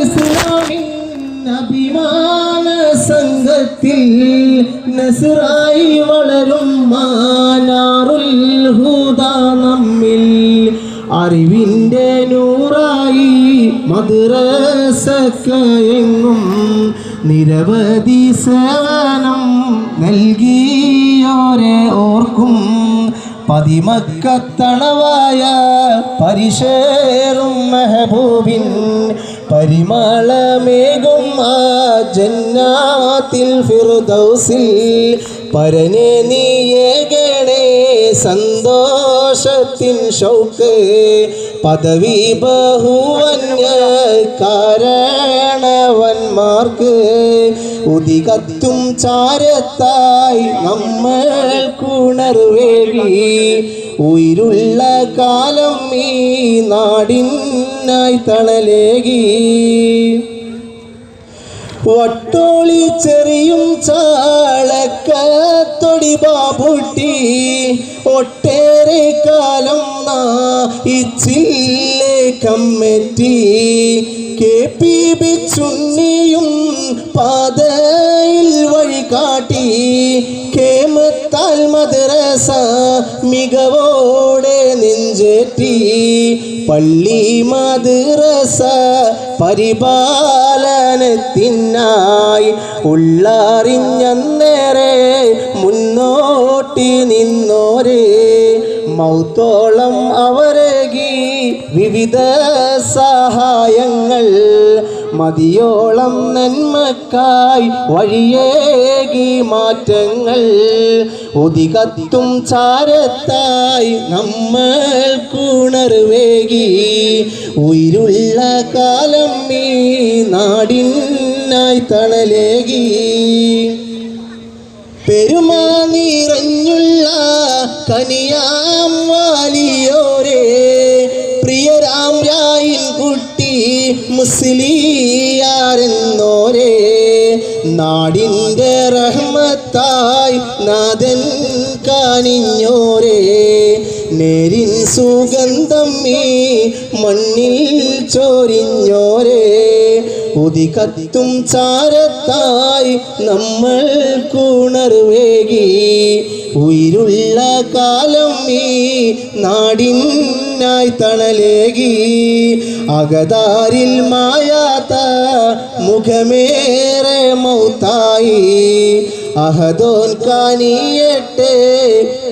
ഇസ്ലാമിൻ അഭിമാന സംഘത്തിൽ നസറായി വളരും മാനാറുൽ ഹുദ നമ്മിൽ. അറിവിന്റെ നൂറായി മദ്രസക്കയെങ്ങും നിരവധി സേവനം നൽകിയോരെ ഓർക്കും. പതിമക്കത്തണവായ പരിശേറും മെഹബൂബിൻ പരിമളമേകും ആ ജന്നാത്തിൽ ഫിർദൗസിൽ. പരനെ നീയേകണേ സന്തോഷത്തിൻ ഷൗക്ക്. പദവി ബഹുവന്യ കാരണവന്മാർക്ക് ഉദികത്തും ചാരത്തായി നമ്മൾ കുണർവേവി. ഉയരുള്ള കാലം ഈ നാടിനായി തണലേകി. വട്ടോളി ചെറിയും ചാളക്കത്തൊടി ബാബുട്ടി. ഒട്ടേറെ കാലം നാ നായിച്ചില്ലേ കമ്മിറ്റി കെ പി ബിച്ചുണ്ണിയും പാതയിൽ വഴി കാട്ടി കേമത്താൽ മദ്രസ മികവോടെ നെഞ്ചേറ്റി. പള്ളി മദ്രസ പരിപാലനത്തിനായി ഉള്ളറിഞ്ഞേറെ മുന്നോട്ടി നിന്നോരേ. മൗത്തോളം അവരകി വിവിധ സഹായങ്ങൾ മതിയോളം നന്മക്കായി വഴിയേകി മാറ്റങ്ങൾ ഒതികത്തും ചാരത്തായി നമ്മൾ കുണർവേകി. ഉയിരുള്ള കാലം ഈ നാടിനായി തണലേകി. പെരുമാ നിറഞ്ഞുള്ള കനിയാം മുസ്ലിയാരെന്നോരേ നാടിന്റെ റഹ്മത്തായി നാഥൻ കാണിഞ്ഞോരേ. നേരിൻ സുഗന്ധം ഈ മണ്ണിൽ ചോരിഞ്ഞോരേ. ഉദികത്തും ചാരത്തായി നമ്മൾ കുണർവേകി ഉയരുള്ള കാലം ഈ നാടിനായി തണലേകി. അകതാരിൽ മായാത്ത മുഖമേറെ മൗത്തായി. അഹദോൻ കാനിയട്ടെ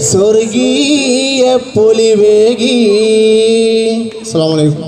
സ്വർഗീയ പൊലിവേകി. അസ്സാം വലൈക്കും